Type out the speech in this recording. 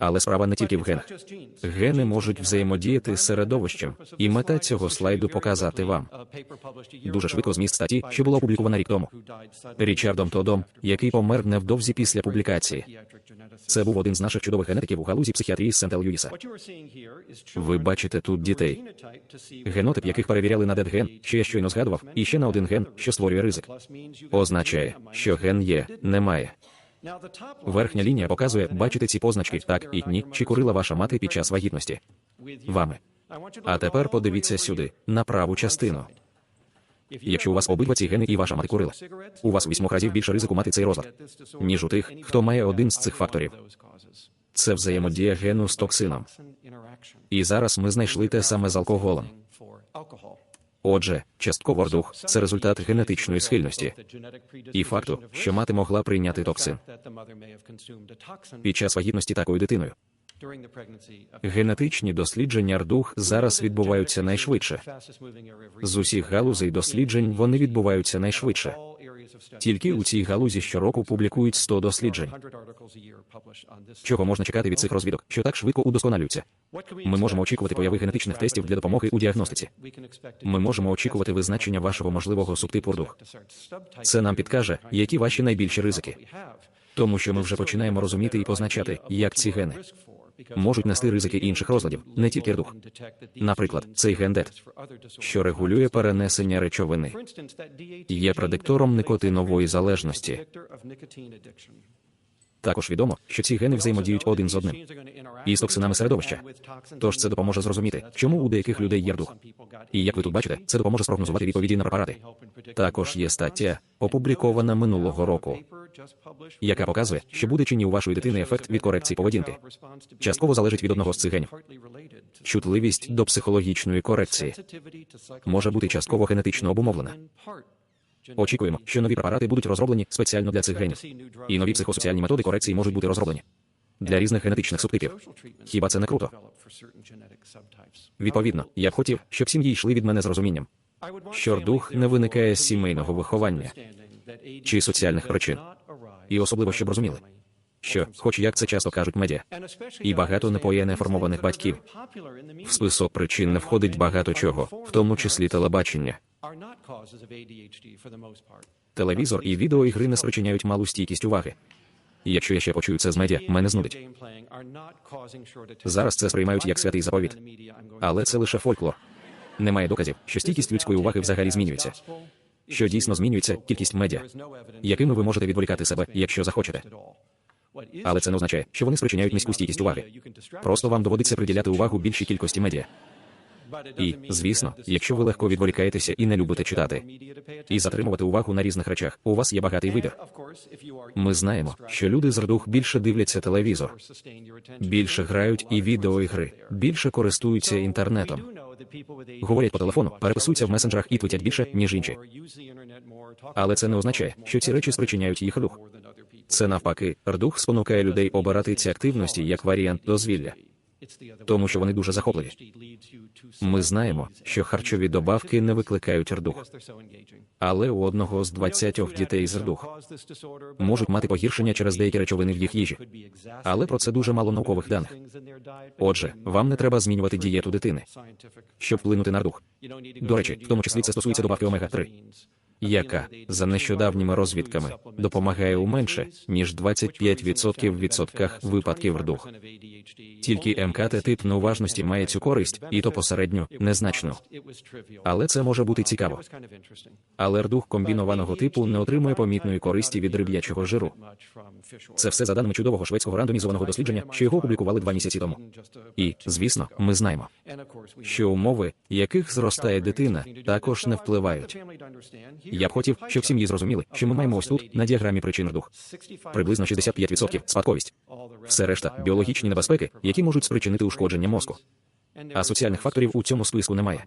Але справа не тільки в генах. Гени можуть взаємодіяти з середовищем, і мета цього слайду показати вам. Дуже швидко зміст статті, що була опублікована рік тому. Річардом Тодом, який помер невдовзі після публікації. Це був один з наших чудових генетиків у галузі психіатрії Сент Льюіса. Ви бачите тут дітей, генотип яких перевіряли на дедген, що я щойно згадував, і ще на один ген, що створює ризик. Означає, що ген є, немає. Верхня лінія показує, бачите ці позначки, так і ні, чи курила ваша мати під час вагітності. Вами. А тепер подивіться сюди, на праву частину. Якщо у вас обидва ці гени і ваша мати курила, у вас вісьмох разів більше ризику мати цей розлад, ніж у тих, хто має один з цих факторів. Це взаємодія гену з токсином. І зараз ми знайшли те саме з алкоголем. Отже, частково рдух – це результат генетичної схильності і факту, що мати могла прийняти токсин під час вагітності такою дитиною. Генетичні дослідження рдух зараз відбуваються найшвидше. З усіх галузей досліджень вони відбуваються найшвидше. Тільки у цій галузі щороку публікують 100 досліджень. Чого можна чекати від цих розвідок, що так швидко удосконалюються? Ми можемо очікувати появи генетичних тестів для допомоги у діагностиці. Ми можемо очікувати визначення вашого можливого субтипу рдух. Це нам підкаже, які ваші найбільші ризики. Тому що ми вже починаємо розуміти і позначати, як ці гени можуть нести ризики інших розладів, не тільки рдух. Наприклад, цей гендет, що регулює перенесення речовини, є предиктором никотинової залежності. Також відомо, що ці гени взаємодіють один з одним і токсинами середовища. Тож це допоможе зрозуміти, чому у деяких людей є рдух. І як ви тут бачите, це допоможе спрогнозувати відповіді на препарати. Також є стаття, опублікована минулого року, яка показує, що буде чи ні у вашої дитини ефект від корекції поведінки. Частково залежить від одного з цих генів. Чутливість до психологічної корекції може бути частково генетично обумовлена. Очікуємо, що нові препарати будуть розроблені спеціально для цих генів. І нові психосоціальні методи корекції можуть бути розроблені для різних генетичних субтипів. Хіба це не круто? Відповідно, я б хотів, щоб сім'ї йшли від мене з розумінням, що рдух не виникає з сімейного виховання чи соціальних причин, і особливо щоб розуміли, що, хоч як це часто кажуть медіа, і багато непоєнеформованих батьків, в список причин не входить багато чого, в тому числі телебачення. Телевізор і відеоігри не спричиняють малу стійкість уваги. Якщо я ще почую це з медіа, мене знудить. Зараз це сприймають як святий заповіт. Але це лише фольклор. Немає доказів, що стійкість людської уваги взагалі змінюється. Що дійсно змінюється кількість медіа, якими ви можете відволікати себе, якщо захочете. Але це не означає, що вони спричиняють низьку стійкість уваги. Просто вам доводиться приділяти увагу більшій кількості медіа. І, звісно, якщо ви легко відволікаєтеся і не любите читати, і затримувати увагу на різних речах, у вас є багатий вибір. Ми знаємо, що люди з рдух більше дивляться телевізор, більше грають і відеоігри, більше користуються інтернетом. Говорять по телефону, переписуються в месенджерах і твитять більше, ніж інші. Але це не означає, що ці речі спричиняють їх рух. Це навпаки, рдух спонукає людей обирати ці активності як варіант дозвілля тому що вони дуже захопливі. Ми знаємо, що харчові добавки не викликають рдух. Але у одного з 20 дітей з рдух можуть мати погіршення через деякі речовини в їх їжі. Але про це дуже мало наукових даних. Отже, вам не треба змінювати дієту дитини, щоб вплинути на рдух. До речі, в тому числі це стосується добавки омега 3 яка за нещодавніми розвідками допомагає у менше ніж 25% в відсотках випадків рдух. Тільки МКТ тип неуважності має цю користь, і то посередньо незначну. Але це може бути цікаво. Але рдух комбінованого типу не отримує помітної користі від риб'ячого жиру. Це все за даними чудового шведського рандомізованого дослідження, що його опублікували два місяці тому. І, звісно, ми знаємо, що умови, яких зростає дитина, також не впливають. Я б хотів, щоб сім'ї зрозуміли, що ми маємо ось тут на діаграмі причин дух. Приблизно 65% спадковість. Все решта біологічні небезпеки, які можуть спричинити ушкодження мозку. А соціальних факторів у цьому списку немає.